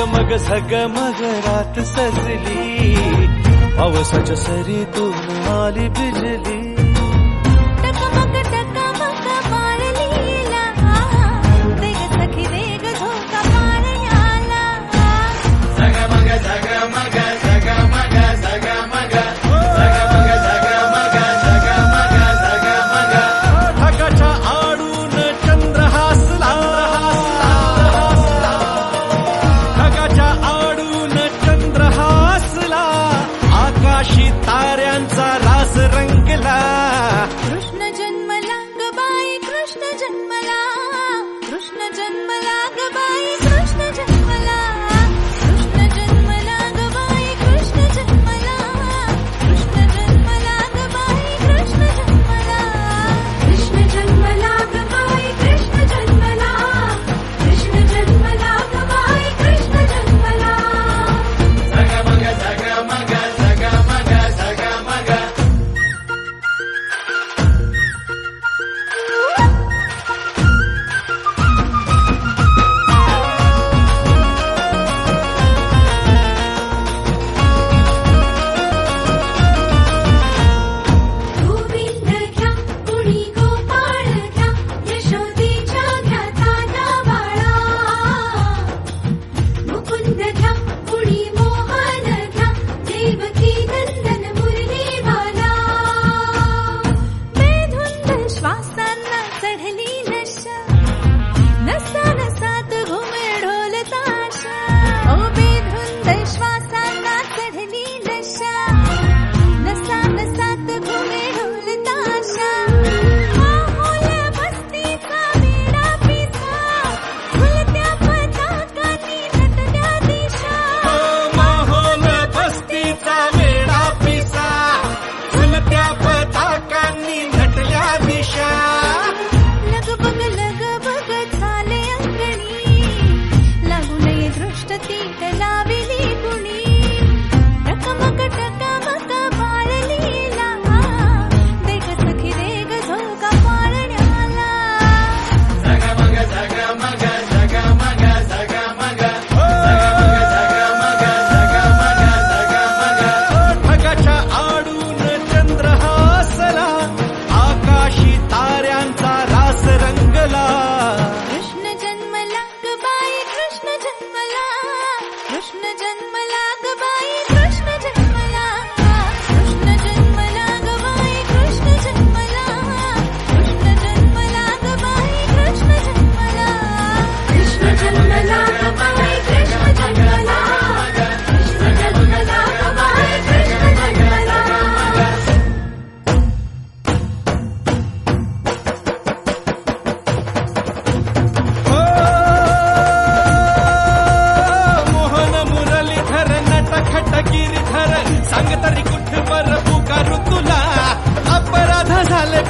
मग सग मग रा सजली सरि तु बिलि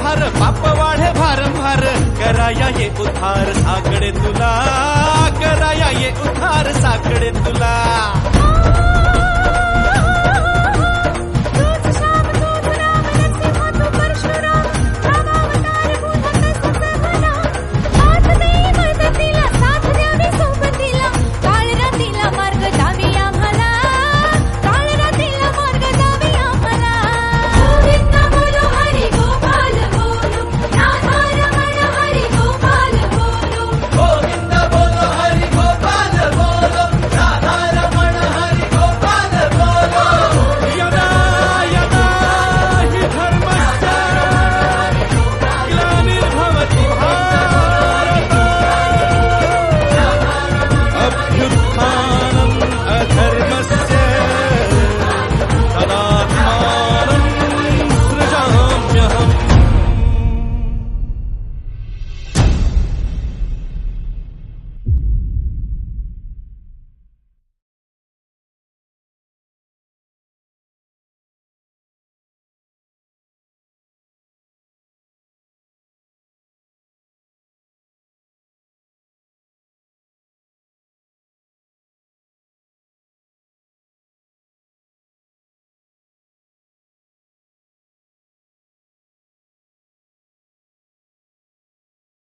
फार बाप वाढे फार भार. कराया ये उधार साकडे तुला. कराया ये उधार साकडे तुला.